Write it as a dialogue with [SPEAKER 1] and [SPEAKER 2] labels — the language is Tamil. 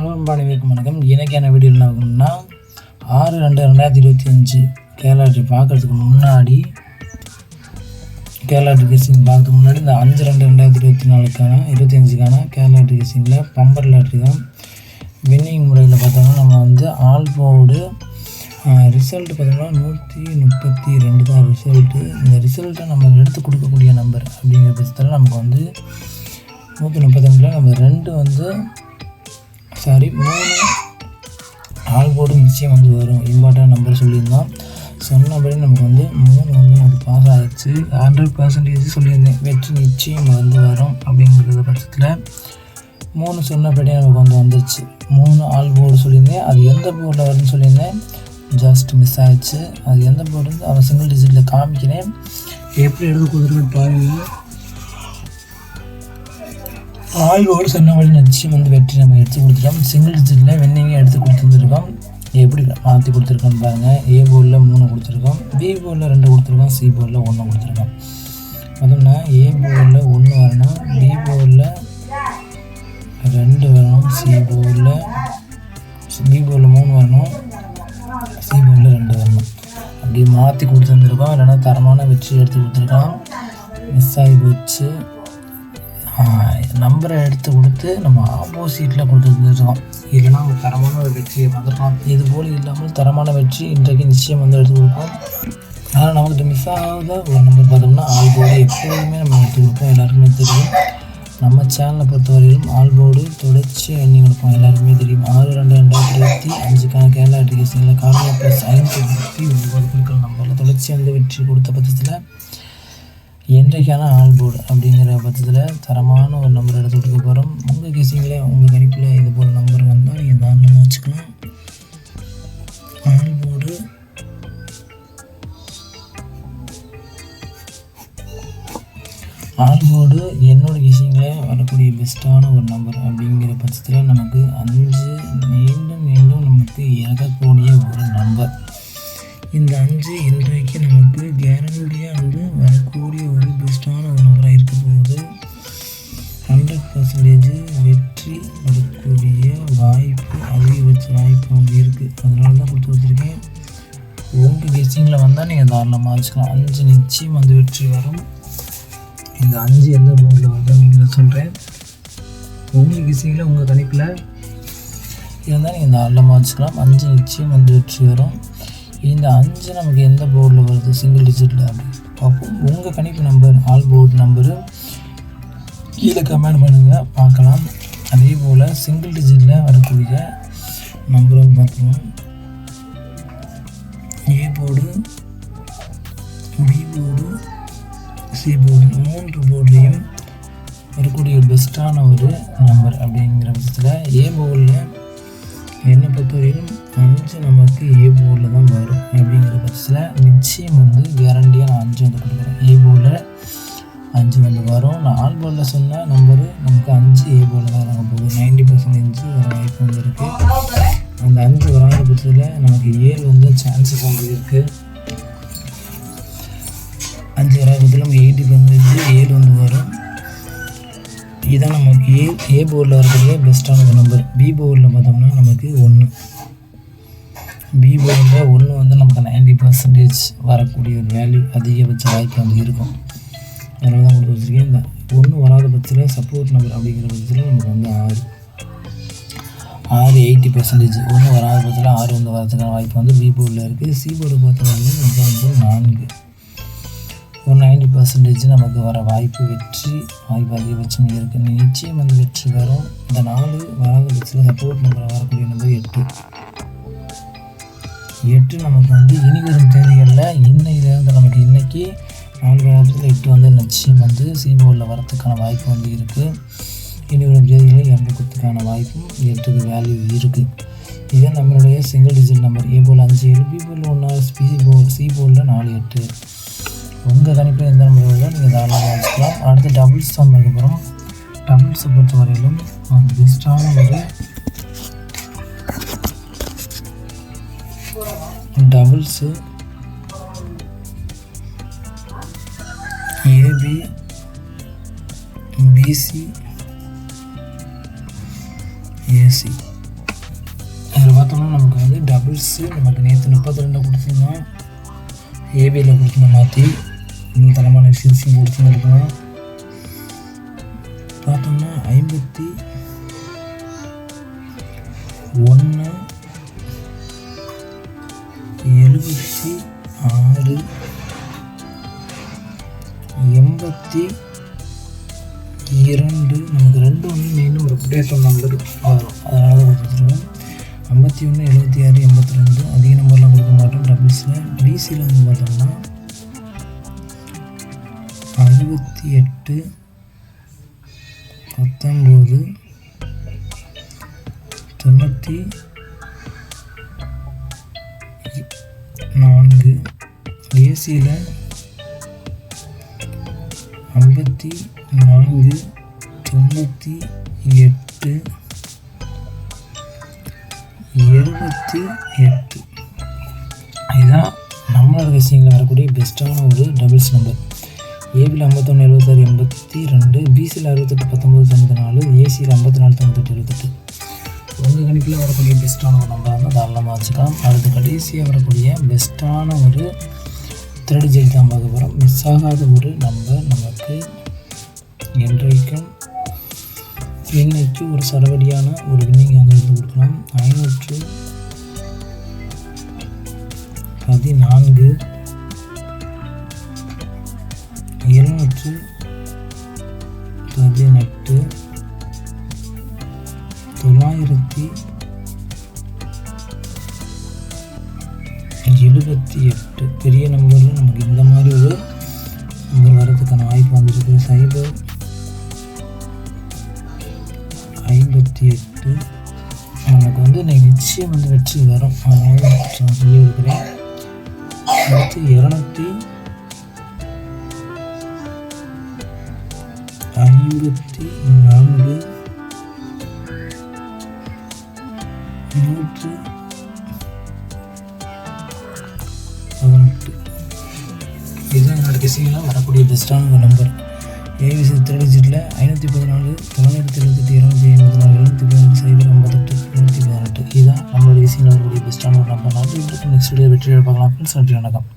[SPEAKER 1] ஹலோ அன்பானவருக்கும் வணக்கம். எனக்கான வீடியோ என்ன ஆறு ரெண்டு ரெண்டாயிரத்தி இருபத்தி அஞ்சு கேரளா ட்ரிப் பார்க்கறதுக்கு முன்னாடி கேரளா ட்ரிகேசிங் பார்க்கறதுக்கு முன்னாடி இந்த அஞ்சு ரெண்டு ரெண்டாயிரத்தி இருபத்தி நாலுக்கான இருபத்தி அஞ்சுக்கான கேரளா ட்ரிகேசிங்கில் பம்பர் லாட்ரி தான் வின்னிங் முறையில் பார்த்தோம்னா நம்ம வந்து ஆல் போர்டு ரிசல்ட் பார்த்தோம்னா நூற்றி முப்பத்தி ரெண்டு தான் ரிசல்ட்டு இந்த ரிசல்ட்டை நம்ம எடுத்து கொடுக்கக்கூடிய நம்பர் அப்படிங்கிற பட்சத்தில் நமக்கு வந்து நூற்றி முப்பத்தஞ்சில் நம்ம ரெண்டு வந்து சாரி மூணு ஆல் போர்டு நிச்சயம் வந்து வரும் இம்பார்ட்டன்ட் நம்பர் சொல்லியிருந்தோம் சொன்னபடி நமக்கு வந்து மூணு வந்து நமக்கு பாஸ் ஆகிடுச்சு ஹண்ட்ரட் பர்சன்டேஜ் சொல்லியிருந்தேன் வெற்றி நிச்சயம் வந்து வரும் அப்படிங்கிறத பட்சத்தில் மூணு சொன்னபடி நமக்கு வந்து வந்துடுச்சு மூணு ஆல் போர்டு சொல்லியிருந்தேன் அது எந்த போர்டில் வரும்னு சொல்லியிருந்தேன் ஜஸ்ட் மிஸ் ஆகிடுச்சு அது எந்த போர்டு அவன் சிங்கிள் டிஜிட்டில் காமிக்கிறேன் எப்படி எடுத்து கொடுத்துருக்கேன் பாருங்கள் ஆய்வோர் சொன்ன வழி நிச்சயம் வந்து வெற்றி நம்ம எடுத்து கொடுத்துட்டோம். சிங்கிள் டிஜிட்டில் வெண்ணிங்க எடுத்து கொடுத்துருந்துருக்கோம். எப்படி மாற்றி கொடுத்துருக்கோம் பாருங்கள் ஏ போலில் மூணு கொடுத்துருக்கோம். பி போலில் ரெண்டு கொடுத்துருக்கோம். சி போலில் ஒன்று கொடுத்துருக்கோம். பார்த்தோம்னா ஏ போலில் ஒன்று வரணும். பி போலில் ரெண்டு வரணும். சி போலில் பி போலில் மூணு வரணும். சி போலில் ரெண்டு வரணும். அப்படி மாற்றி கொடுத்துருந்துருக்கோம். இல்லைன்னா தரமான வெற்றி எடுத்து கொடுத்துருக்கோம் மிஸ் ஆகி போச்சு. நம்பரை எடுத்து கொடுத்து நம்ம ஆப்போசிட்டில் கொடுத்துருந்துருக்கோம் இல்லைனா ஒரு தரமான ஒரு வெற்றியை பார்த்துருக்கலாம் இது போல் இல்லாமல் தரமான வெற்றி இன்றைக்கு நிச்சயம் வந்து எடுத்து கொடுப்போம் ஆனால் நமக்கு மிஸ் ஆகாத ஒரு நம்பர் பார்த்தோம்னா ஆல் போர்டு எப்போதுமே நம்ம எடுத்து கொடுப்போம். எல்லாருக்குமே தெரியும். நம்ம சேனலை பொறுத்தவரையிலும் ஆல் போர்டு தொடர்ச்சி எண்ணி கொடுப்போம். எல்லாருக்குமே தெரியும். ஆறு ரெண்டு ரெண்டாயிரத்தி இருபத்தி அஞ்சுக்கான கேரளா டிகேஷனில் காலையில் ப்ளஸ் ஐநூற்றி முப்பத்தி ஒன்பது குழுக்கள் நம்பரில் தொடர்ச்சி வந்து வெற்றி கொடுத்த பட்சத்தில் என்றைக்கான ஆல் போர்டு அப்படிங்கிற பட்சத்தில் தரமான ஒரு நம்பர் எடுத்து கொடுக்க போகிறோம் உங்கள் கிசிங்களே உங்கள் கணிப்பில் இது போல் நம்பர் வந்தால் நீங்கள் தாராளமாக வச்சுக்கலாம். ஆல் போர்டு ஆல் போர்டு என்னோட கேசிங்கில் வரக்கூடிய பெஸ்ட்டான ஒரு நம்பர் அப்படிங்கிற பட்சத்தில் நமக்கு அஞ்சு மீண்டும் மீண்டும் நமக்கு இறக்கக்கூடிய ஒரு நம்பர் இந்த அஞ்சு இன்றைக்கு நமக்கு கேரண்டியாக உங்கள் கெஸ்டிங்கில் வந்தால் நீங்கள் தாராளமாக வச்சுக்கலாம் அஞ்சு நிச்சயம் வந்து வெற்றி வரும். இந்த அஞ்சு எந்த போர்டில் வருது அப்படிங்கிறத சொல்கிறேன் உங்கள் கிசிங்கில் உங்கள் கணிப்பில் இருந்தால் நீங்கள் தாராளமாக வச்சுக்கலாம் அஞ்சு நிச்சயம் வந்து வெற்றி வரும். இந்த அஞ்சு நமக்கு எந்த போர்டில் வருது? சிங்கிள் டிஜிட்டில் அப்படின்னு பார்ப்போம். உங்கள் கணிப்பு நம்பர் ஆல் போர்டு நம்பரு கீழே கமெண்ட் பண்ணுங்கள் பார்க்கலாம். அதே போல் சிங்கிள் டிஜிட்டில் வரக்கூடிய நம்பரும் பார்த்தோம் A board B board C board மூன்று போர்ட்லேயும் வரக்கூடிய பெஸ்ட்டான ஒரு நம்பர் அப்படிங்கிற பட்சத்தில் ஏ போர்டில் என்னை பொறுத்தவரையிலும் அஞ்சு நமக்கு ஏ போர்டில் தான் வரும் அப்படிங்கிற பட்சத்தில் நிச்சயம் வந்து கேரண்டியாக நான் அஞ்சு வந்து கொடுக்குறேன். ஏ போர்டில் அஞ்சு வந்து வரும். நான் ஆல் போர்டில் சொன்ன நம்பரு நமக்கு அஞ்சு ஏ போர்டில் தான் இறங்க போகுது. நைன்டி பர்சன்டேஜ் வாய்ப்பு வந்து இருக்குது அந்த அஞ்சு வராத பட்சத்தில் நமக்கு ஏழு வந்து சான்சஸ் வந்து இருக்குது அஞ்சு வராத பட்சத்தில் நமக்கு எயிட்டி பர்சன்டேஜ் ஏழு வந்து வரும். இதான் நமக்கு ஏ ஏ போர்டில் வரக்கூடிய பெஸ்ட்டான ஒரு நம்பர் பி போர்டில் பார்த்தோம்னா நமக்கு ஒன்று பி போர்டில் ஒன்று வந்து நமக்கு நைன்டி பர்சன்டேஜ் வரக்கூடிய ஒரு வேல்யூ அதிகபட்ச வாய்ப்பு வந்து இருக்கும். அதனால தான் கொடுத்து வச்சுருக்கேன். இந்த ஒன்று வராத பட்சத்தில் சப்போர்ட் நம்பர் அப்படிங்கிற பட்சத்தில் நமக்கு வந்து ஆறு. ஆறு எயிட்டி பர்சன்டேஜ் ஒன்று வராத பட்சத்தில் ஆறு வந்து வரதுக்கான வாய்ப்பு வந்து பி போர்டில் இருக்குது சி போர்டு பொறுத்த வரைக்கும் வந்து நான்கு. ஒரு நைன்டி பர்சன்டேஜ் நமக்கு வர வாய்ப்பு வெற்றி வாய்ப்பு அதிகபட்சம் இருக்குது நிச்சயம் வந்து வெற்றி வரும் இந்த நாலு வராத பட்சத்தில் சப்போர்ட் நம்பர் வரக்கூடிய நம்பர் எட்டு. எட்டு நமக்கு வந்து இனி வரும் தேதிகளில் இன்னையிலேருந்து நமக்கு இன்றைக்கி நாலு வாரத்தில் எட்டு வந்து நிச்சயம் வந்து சிபோர்டில் வரத்துக்கான வாய்ப்பு வந்து இருக்குது இனி வரும் தேதிகளில் எண்பதுக்கான வாய்ப்பும் எட்டுக்கு வேல்யூ இருக்குது இதே நம்மளுடைய சிங்கிள் டிஜிட் நம்பர் ஏ போல் அஞ்சு ஏழு பி போல் ஒன்று பி போல் சி போலில் நாலு எட்டு. உங்கள் கணிப்பில் எந்த நம்பர் வருதோ நீங்கள் தாராளமாக வச்சுக்கலாம் அடுத்து டபுள்ஸ் தான் பார்க்க டபுள்ஸை பொறுத்த வரையிலும் பெஸ்ட்டான ஒரு டபுள்ஸு ஏபி பிசி ஏசி. பார்த்தோம்னா நமக்கு வந்து டபுள்ஸு நமக்கு நேற்று முப்பத்தி ரெண்டு கொடுத்துருந்தோம் ஏபியில் கொடுத்துருந்தோம் மாற்றி இன்னும் தரமான சிறுசியும் கொடுத்துருந்துருக்கோம் பார்த்தோம்னா ஐம்பத்தி ஒன்று எழுபத்தி ஆறு எண்பத்தி இரண்டு நமக்கு ரெண்டு ஒன்று மெயினும் ஒரு புட்டேஷன் நம்பர் வரும் அதனால தான் கொடுத்துருக்கோம் ஐம்பத்தி ஒன்று எழுபத்தி ஆறு எண்பத்தி ரெண்டு அதிக நம்பர்லாம் கொடுக்க மாட்டோம். டபுள்ஸில் பிசியில் வந்து பார்த்தோம்னா அறுபத்தி எட்டு பத்தொம்போது தொண்ணூற்றி நான்கு. ஏசியில் ஐம்பத்தி நான்கு தொண்ணூற்றி எட்டு எழுபத்தி எட்டு. இதுதான் நம்மளோட விஷயங்களில் வரக்கூடிய பெஸ்ட்டான ஒரு டபுள்ஸ் நம்பர் ஏபியில் ஐம்பத்தொன்று எழுபத்தாறு எண்பத்தி ரெண்டு பிசியில் அறுபத்தெட்டு பத்தொம்பது தொண்ணூற்றி நாலு ஏசியில் ஐம்பத்தி நாலு தொண்ணூத்தெட்டு எழுபத்தெட்டு. உங்கள் கணிப்பில் வரக்கூடிய பெஸ்ட்டான ஒரு நம்பராக இருந்தால் தாராளமாக வச்சுக்கலாம். அடுத்து கடைசியாக வரக்கூடிய பெஸ்ட்டான ஒரு த்ரெட் ஜெயில் தான் பார்க்க போகிறோம் மிஸ் ஆகாத ஒரு நம்பர் நமக்கு என்றைக்கும் இன்னைக்கு ஒரு சரவடியான ஒரு வின்னிங் வந்து எடுத்து கொடுக்கலாம். ஐநூற்று பதினான்கு. எழுநூற்று பதினெட்டு. தொள்ளாயிரத்தி எழுபத்தி எட்டு பெரிய நம்பரில் நமக்கு இந்த மாதிரி ஒரு நம்பர் வரதுக்கான வாய்ப்பு வந்துருக்கு. சைபர் ஐம்பத்தி எட்டு. நமக்கு வந்து நிச்சயம் வந்து வெற்றி வரும் அதனால நான் சொல்லி அடுத்து இரநூத்தி ஐம்பத்தி நான்கு. நூற்று பதினெட்டு. இதுதான் என்னோட கெஸிங்கில் வரக்கூடிய பெஸ்ட்டான ஒரு நம்பர் ஏவிசி திருடிஜிட்டில் ஐநூற்றி பதினாலு தொள்ளாயிரத்தி எழுபத்தி இரநூத்தி ஐம்பத்தி நாலு எழுநூற்றி பதினஞ்சு சைபர் ஐம்பத்தெட்டு நூற்றி பதினெட்டு. இதுதான் நம்மளுடைய கெஸிங்கில் வரக்கூடிய பெஸ்ட்டான ஒரு நம்பர் நன்றி நெக்ஸ்ட் வீடியோ வெற்றியை பார்க்கலாம். ஃப்ரெண்ட்ஸ் நன்றி வணக்கம்.